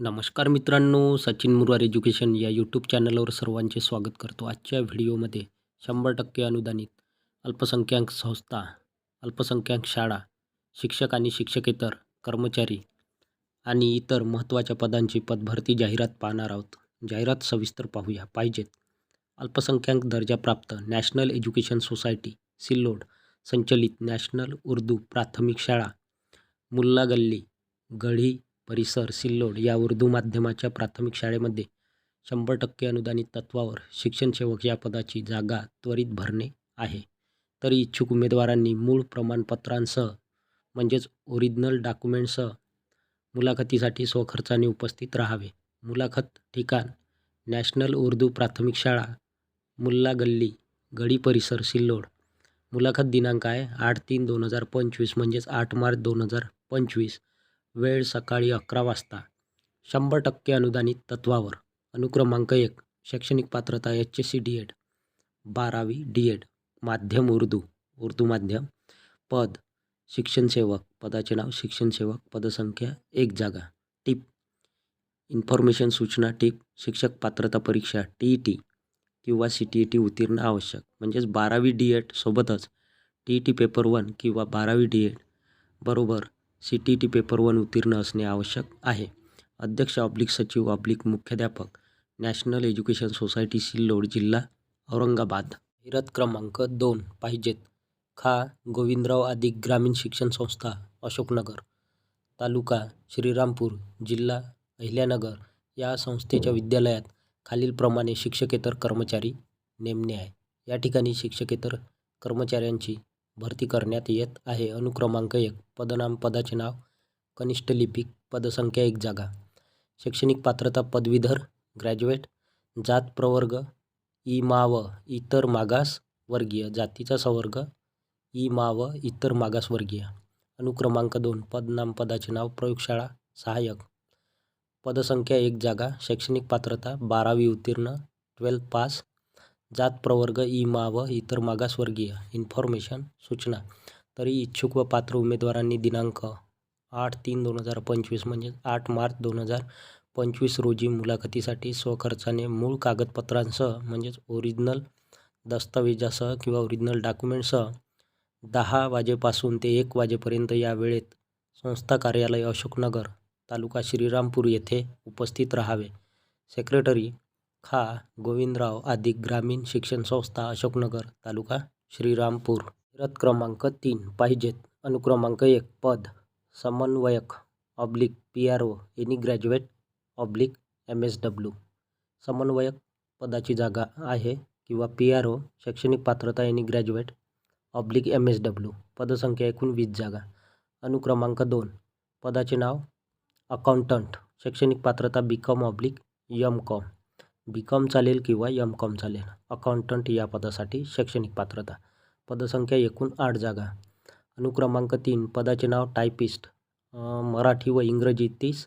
नमस्कार मित्रांनो सचिन मुरवार एज्युकेशन या यूट्यूब चॅनलवर सर्वांचे स्वागत करतो आजच्या व्हिडिओमध्ये. शंभर टक्के अनुदानित अल्पसंख्याक संस्था अल्पसंख्याक शाळा शिक्षक आणि शिक्षकेतर कर्मचारी आणि इतर महत्त्वाच्या पदांची पदभरती जाहिरात पाहणार आहोत. जाहिरात सविस्तर पाहूया. पाहिजेत. अल्पसंख्याक दर्जाप्राप्त नॅशनल एज्युकेशन सोसायटी सिल्लोड संचलित नॅशनल उर्दू प्राथमिक शाळा मुल्ला गल्ली गढी परिसर सिल्लोड या उर्दू माध्यमाच्या प्राथमिक शाळेमध्ये शंभर टक्के अनुदानित तत्त्वावर शिक्षणसेवक या पदाची जागा त्वरित भरणे आहे. तरी इच्छुक उमेदवारांनी मूळ प्रमाणपत्रांसह म्हणजेच ओरिजिनल डॉक्युमेंटसह मुलाखतीसाठी स्वखर्चाने उपस्थित राहावे. मुलाखत ठिकाण नॅशनल उर्दू प्राथमिक शाळा मुल्ला गल्ली गडी परिसर सिल्लोड. मुलाखत दिनांक आहे आठ तीन दोन हजार पंचवीस म्हणजेच आठ मार्च दोन हजार पंचवीस. वेळ सकाळी अकरा वाजता. शंभर टक्के अनुदानित तत्त्वावर अनुक्रमांक एक शैक्षणिक पात्रता H S C D Ed. बारावी डी एड. माध्यम उर्दू. उर्दू माध्यम. पद शिक्षणसेवक पदाचे नाव शिक्षणसेवक पदसंख्या एक जागा. टीप. इन्फॉर्मेशन सूचना टीप. शिक्षक पात्रता परीक्षा टी ई टी किंवा सी टी ई टी उत्तीर्ण आवश्यक. म्हणजेच बारावी डी एड सोबतच. T E T paper one किंवा बारावी डी एड. बरोबर. C T T paper one उत्तीर्ण असणे आवश्यक आहे. अध्यक्ष ऑब्लिक सचिव ऑब्लिक मुख्याध्यापक नॅशनल एज्युकेशन सोसायटी सिल्लोड जिल्हा औरंगाबाद. हिरत क्रमांक दोन पाहिजेत. खा. गोविंदराव आदी ग्रामीण शिक्षण संस्था अशोकनगर. तालुका श्रीरामपूर जिल्हा अहिल्यानगर. या संस्थेच्या विद्यालयात खालीलप्रमाणे शिक्षकेतर कर्मचारी नेमणे आहे. या ठिकाणी शिक्षकेतर कर्मचाऱ्यांची भरती करण्यात येत आहे. अनुक्रमांक एक पदनाम पदाचे नाव कनिष्ठ लिपिक पदसंख्या एक जागा. शैक्षणिक पात्रता पदवीधर ग्रॅज्युएट जात प्रवर्ग ई इतर मागास वर्गीय जातीचा संवर्ग ई मा इतर मागासवर्गीय अनुक्रमांक दोन पदनाम पदाचे नाव प्रयोगशाळा सहाय्यक. पदसंख्या एक जागा शैक्षणिक पात्रता बारावी उत्तीर्ण ट्वेल्थ पास जात प्रवर्ग ई मा व इतर मागासवर्गीय इन्फॉर्मेशन सूचना. तरी इच्छुक व पात्र उमेदवारांनी दिनांक आठ तीन दोन हजार पंचवीस म्हणजे आठ मार्च दोन हजार पंचवीस रोजी मुलाखतीसाठी स्वखर्चाने मूळ कागदपत्रांसह म्हणजेच ओरिजिनल दस्तावेजासह किंवा ओरिजिनल डॉक्युमेंटसह दहा वाजेपासून ते एक वाजेपर्यंत या वेळेत संस्था कार्यालय अशोकनगर तालुका श्रीरामपूर येथे उपस्थित राहावे. सेक्रेटरी खा गोविंदराव आदी ग्रामीण शिक्षण संस्था अशोकनगर तालुका श्रीरामपूर. रथ क्रमांक तीन पाहिजेत. अनुक्रमांक एक पद समन्वयक oblique P R O any graduate oblique M S W समन्वयक पदाची जागा आहे किंवा पी आर ओ शैक्षणिक पात्रता any graduate oblique M S W पदसंख्या एकूण वीस जागा. अनुक्रमांक दोन पदाचे नाव अकाउंटंट शैक्षणिक पात्रता B Com oblique M Com B Com चालेल किंवा एम कॉम चालेल. अकाउंटंट या पदासाठी शैक्षणिक पात्रता. पदसंख्या एकूण आठ जागा. अनुक्रमांक तीन. पदाचे नाव टायपिस्ट मराठी व इंग्रजी तीस.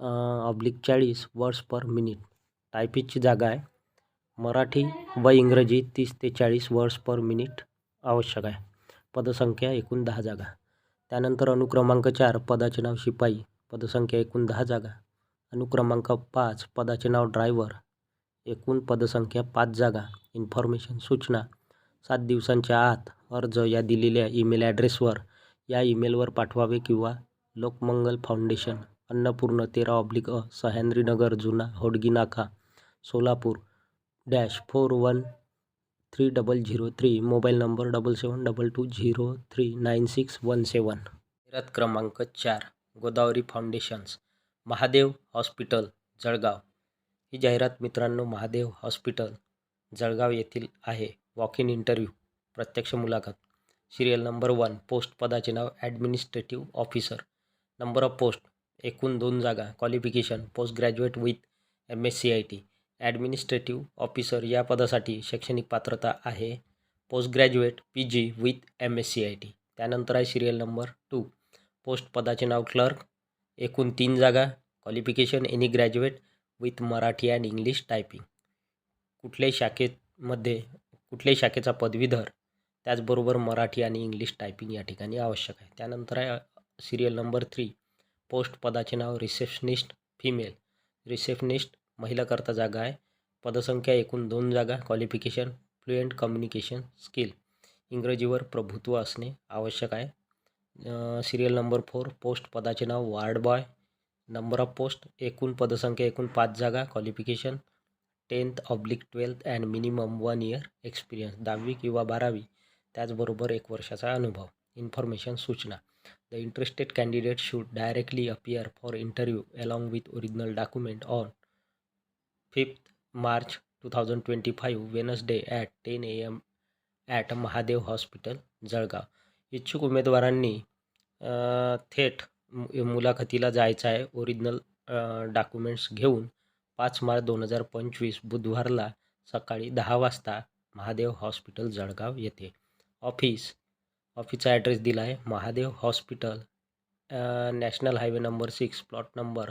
ऑब्लिक चाळीस वर्ड्स पर मिनिट टायपिस्टची जागा आहे. मराठी व इंग्रजी तीस ते चाळीस वर्ड्स पर मिनिट आवश्यक आहे. पदसंख्या एकूण दहा जागा. त्यानंतर अनुक्रमांक चार. पदाचे नाव शिपाई. पदसंख्या एकूण दहा जागा. अनुक्रमांक पाच. पदाचे नाव ड्रायव्हर एकूण पदसंख्या पाच जागा इन्फॉर्मेशन सूचना सात दिवसांच्या आत अर्ज या दिलेल्या ईमेल ॲड्रेसवर या ईमेलवर पाठवावे किंवा लोकमंगल फाउंडेशन अन्नपूर्ण तेरा ऑब्लिक अ सह्याद्रीनगर जुना होडगी नाका Solapur dash four one three double zero three mobile number double seven double two zero three nine six one seven जाहिरात क्रमांक चार गोदावरी फाउंडेशन्स महादेव हॉस्पिटल जळगाव. ही जाहिरात मित्रांनो महादेव हॉस्पिटल जळगाव येथील आहे. वॉक इन इंटरव्ह्यू प्रत्यक्ष मुलाखत. सिरियल नंबर वन पोस्ट पदाचे नाव administrative officer number of post एकूण दोन जागा qualification post graduate with M S C I T administrative officer या पदासाठी शैक्षणिक पात्रता आहे. Post graduate P G with M S C I T त्यानंतर आहे सिरियल नंबर टू पोस्ट पदाचे नाव क्लर्क एकूण तीन जागा qualification any graduate with Marathi and English typing कुठल्याही शाखेमध्ये कुठल्याही शाखेचा पदवीधर त्याचबरोबर मराठी आणि इंग्लिश टायपिंग या ठिकाणी आवश्यक आहे. त्यानंतर आहे सिरियल नंबर थ्री पोस्ट पदाचे नाव रिसेप्शनिस्ट फिमेल रिसेप्शनिस्ट महिलाकरता जागा आहे. पदसंख्या एकूण दोन जागा क्वालिफिकेशन फ्लुएंट कम्युनिकेशन स्किल इंग्रजीवर प्रभुत्व असणे आवश्यक आहे. सिरियल नंबर फोर पोस्ट पदाचे नाव ward boy number of post एकूण पदसंख्या एकूण पाच जागा qualification tenth oblique twelfth and minimum one year experience दहावी किंवा बारावी. त्याचबरोबर एक वर्षाचा अनुभव इन्फॉर्मेशन सूचना. The interested candidate should directly appear for interview along with original document on fifth March two thousand twenty five Wednesday at ten A M at Mahadev hospital Jalgaon. इच्छुक उमेदवारांनी थेट मुलाखतीला जायचं आहे. ओरिजिनल डॉक्युमेंट्स घेऊन पाच मार्च दोन हजार पंचवीस बुधवारला सकाळी दहा वाजता महादेव हॉस्पिटल जळगाव येथे. ऑफिस ऑफिसचा ॲड्रेस दिला आहे. Mahadev hospital national highway number six plot number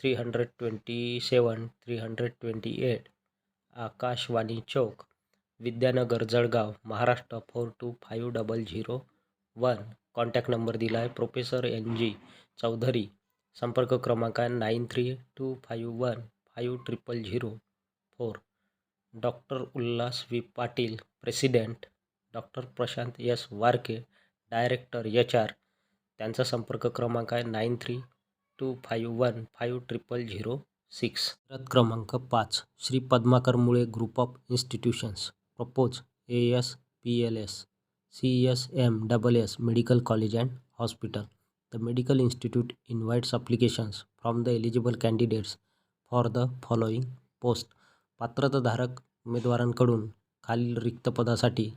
three hundred twenty seven three hundred twenty eight Akashwani Chowk Vidyanagar Jalgaon Maharashtra four two five double zero one contact number दिला आहे. Professor N G Chaudhari संपर्क क्रमांक आहे nine three two five one five triple zero four. Doctor Ulhas V Patil president. Doctor Prashant S Warke director H R. त्यांचा संपर्क क्रमांक आहे nine three two five one five triple zero six. रथ क्रमांक पाच Shri Padmakar Mule group of institutions. Propose A S P L S. C S M double S medical college and hospital the medical institute invites applications from the eligible candidates for the following post पात्रताधारक उमेदवारांकडून खालील रिक्त पदासाठी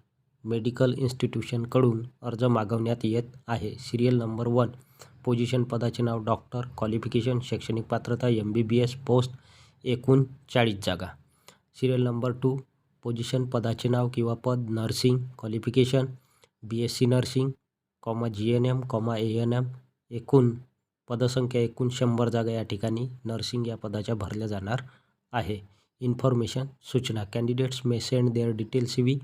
medical इन्स्टिट्यूशनकडून अर्ज मागवण्यात येत आहे. Serial number one position पदाचे नाव doctor qualification शैक्षणिक पात्रता M B B S post एकूण चाळीस जागा. सिरियल नंबर टू पोझिशन पदाचे नाव किंवा पद nursing qualification B S C nursing comma G N M comma A N M एकूण पदसंख्या एकूण शंभर जागा या ठिकाणी नर्सिंग या पदाच्या भरल्या जाणार आहे. इन्फॉर्मेशन सूचना candidates may send their detail C V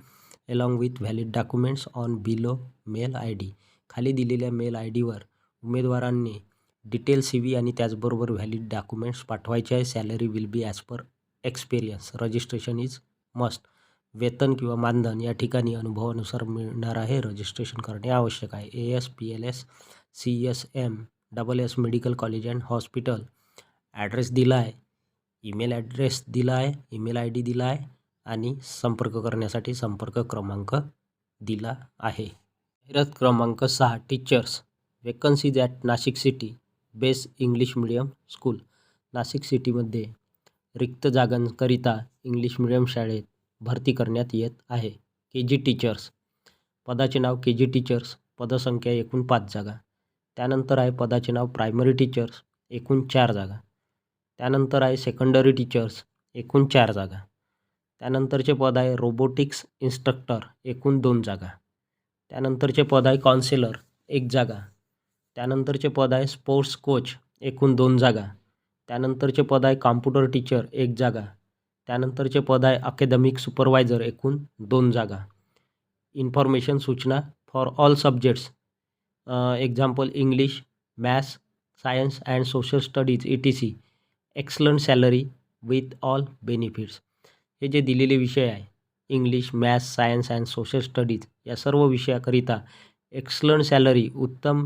along with valid documents on below mail I D खाली दिलेल्या मेल आय डीवर उमेदवारांनी डिटेल सी व्ही आणि त्याचबरोबर व्हॅलिड डॉक्युमेंट्स पाठवायचे आहे. Salary will be as per experience registration is must वेतन किंवा मानधन या ठिकाणी अनुभवानुसार मिळणार आहे. रजिस्ट्रेशन करणे आवश्यक आहे. A S P L S C S M double S medical college and hospital. Address दिला आहे. ईमेल ॲड्रेस दिला आहे. ईमेल आय डी दिला आहे आणि संपर्क करण्यासाठी संपर्क क्रमांक दिला आहे. जाहिरात क्रमांक सहा teachers. Vacancies at Nashik city base English medium school Nashik सिटीमध्ये रिक्त जागांकरिता इंग्लिश मिडियम शाळेत भरती करण्यात येत आहे. K G teachers. पदाचे नाव के जी टीचर्स. पदसंख्या एकूण पाच जागा. त्यानंतर आहे पदाचे नाव प्रायमरी टीचर्स. एकूण चार जागा. त्यानंतर आहे सेकंडरी टीचर्स. एकूण चार जागा. त्यानंतरचे पद आहे रोबोटिक्स इन्स्ट्रक्टर. एकूण दोन जागा. त्यानंतरचे पद आहे काउन्सिलर एक जागा. त्यानंतरचे पद आहे स्पोर्ट्स कोच. एकूण दोन जागा. त्यानंतरचे पद आहे कॉम्प्युटर टीचर. एक जागा. त्यानंतरचे पद आहे अकॅदमिक सुपरवायझर एकूण दोन जागा. इन्फॉर्मेशन सूचना for all subjects example English maths science and social studies E T C excellent salary with all benefits हे जे दिलेले विषय आहे English maths science and social studies या सर्व विषयाकरिता एक्सलंट सॅलरी उत्तम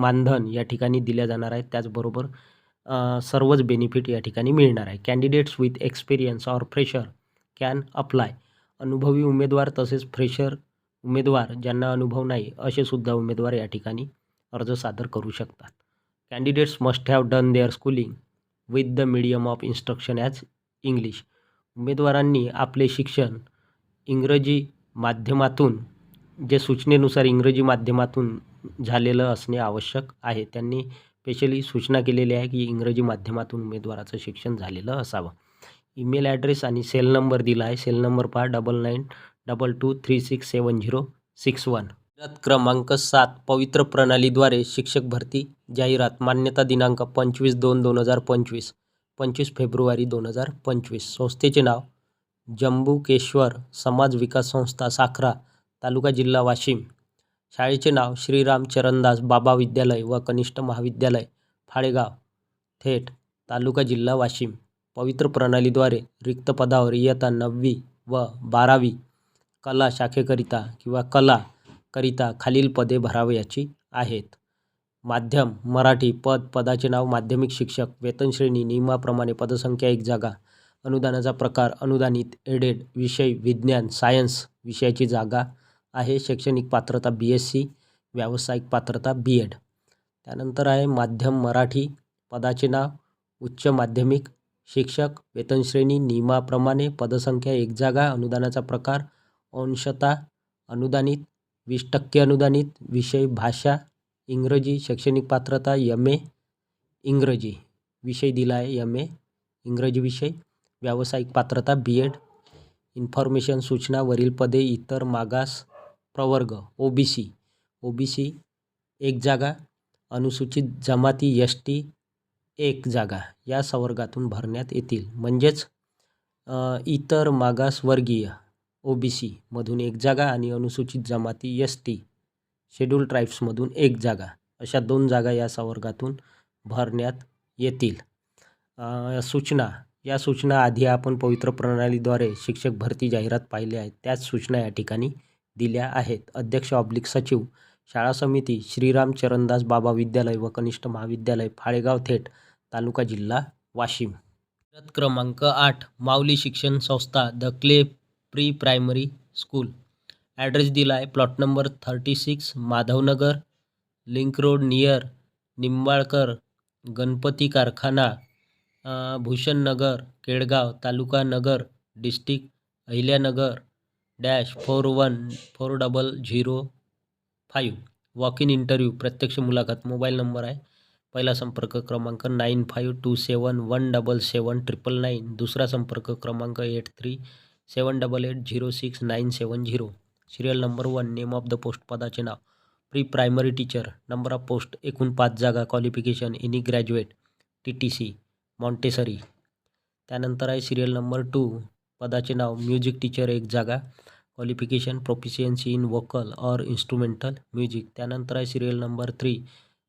मानधन या ठिकाणी दिल्या जाणार आहेत. त्याचबरोबर सर्वच बेनिफिट या ठिकाणी मिळणार आहे. Candidates with experience or fresher can apply अनुभवी उमेदवार तसेच फ्रेशर उमेदवार ज्यांना अनुभव नाही असे सुद्धा उमेदवार या ठिकाणी अर्ज सादर करू शकतात. Candidates must have done their schooling with the medium of instruction as English उमेदवारांनी आपले शिक्षण इंग्रजी माध्यमातून जे सूचनेनुसार इंग्रजी माध्यमातून झालेलं असणे आवश्यक आहे. त्यांनी स्पेशली सूचना केलेली आहे की इंग्रजी माध्यमातून उमेदवाराचं शिक्षण झालेलं असावं. ईमेल ॲड्रेस आणि सेल नंबर दिला आहे. सेल नंबर पहा double nine double two three six seven zero six one क्रमांक सात पवित्र प्रणालीद्वारे शिक्षक भरती जाहिरात मान्यता दिनांक पंचवीस दोन दोन हजार पंचवीस पंचवीस फेब्रुवारी दोन हजार पंचवीस. संस्थेचे नाव जम्बुकेश्वर समाज विकास संस्था साखरा तालुका जिल्हा वाशिम. शाळेचे नाव श्रीराम चरणदास बाबा विद्यालय व कनिष्ठ महाविद्यालय फाळेगाव. थेट तालुका जिल्हा वाशिम. पवित्र प्रणालीद्वारे रिक्त पदावर इयत्ता नववी व बारावी कला शाखेकरिता किंवा कला करिता खालील पदे भरावयाची आहेत. माध्यम मराठी पद पदाचे नाव माध्यमिक शिक्षक वेतनश्रेणी नियमाप्रमाणे पदसंख्या एक जागा अनुदानाचा प्रकार अनुदानित एडेड विषय विज्ञान सायन्स विषयाची जागा आहे शैक्षणिक पात्रता बी एस सी व्यावसायिक पात्रता बी एड त्यानंतर आहे माध्यम मराठी पदाचे नाव उच्च माध्यमिक शिक्षक वेतनश्रेणी नियमाप्रमाणे पदसंख्या एक जागा अनुदानाचा प्रकार अंशता अनुदानित वीस टक्के अनुदानित विषय भाषा इंग्रजी शैक्षणिक पात्रता एम ए इंग्रजी. विषय दिला आहे एम ए इंग्रजी विषय व्यावसायिक पात्रता बी एड इन्फॉर्मेशन सूचना वरील पदे इतर मागास प्रवर्ग O B C O B C एक जागा अनुसूचित जमाती एस टी एक जागा या संवर्गातून भरण्यात येतील. म्हणजेच इतर मागासवर्गीय ओ बी सीमधून एक जागा आणि अनुसूचित जमाती एस टी शेड्यूल ट्राईब्समधून एक जागा अशा दोन जागा या संवर्गातून भरण्यात येतील. सूचना. या सूचना आधी आपण पवित्र प्रणालीद्वारे शिक्षक भरती जाहिरात पाहिल्या आहेत. त्याच सूचना या ठिकाणी दिल्या आहेत. अध्यक्ष ऑब्लिक सचिव शाळा समिती श्रीराम चरणदास बाबा विद्यालय व कनिष्ठ महाविद्यालय फाळेगाव थेट तालुका जिल्हा वाशिम. क्रमांक आठ माऊली शिक्षण संस्था the clay pre primary school. Address दिला आहे plot number thirty six Madhavnagar link road near Nimbalkar Ganpati कारखाना भूषणनगर केडगाव तालुका Nagar district Ahilyanagar dash four one four double zero five. Walk in interview प्रत्यक्ष मुलाखत मोबाईल नंबर आहे. पहिला संपर्क क्रमांक nine five two seven one double seven triple nine. दुसरा संपर्क क्रमांक eight three seven double eight zero six nine seven zero. Serial number one name of the post पदाचे नाव. Pre primary teacher number of post एकूण पाच जागा. Qualification any graduate T T C Montessori त्यानंतर आहे serial number two पदाचे नाव music teacher एक जागा qualification proficiency in vocal or instrumental music त्यानंतर आहे सिरियल नंबर थ्री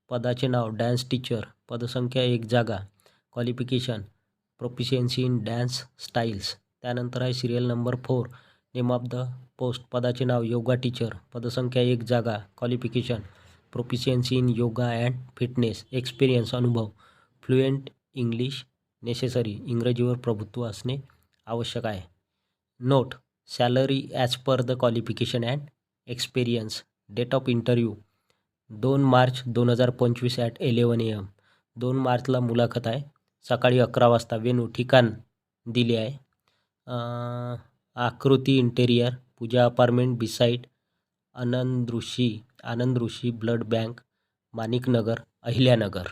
पदाचे नाव डॅन्स टीचर पदसंख्या एक जागा qualification proficiency in dance styles त्यानंतर आहे serial number four name of the post पदाचे नाव योगा टीचर पदसंख्या एक जागा qualification proficiency in yoga and fitness experience अनुभव फ्लुएंट इंग्लिश नेसेसरी इंग्रजीवर प्रभुत्व असणे आवश्यक आहे. Note salary as per the qualification and experience date of interview दोन मार्च दोन हजार पंचवीस ॲट एलेवन ए एम दोन मार्चला मुलाखत आहे. सकाळी अकरा वाजता वेनू ठिकाण दिले आहे. Akruti interior Pooja apartment beside Anand Rishi Anand Rishi blood bank Maniknagar Ahilyanagar.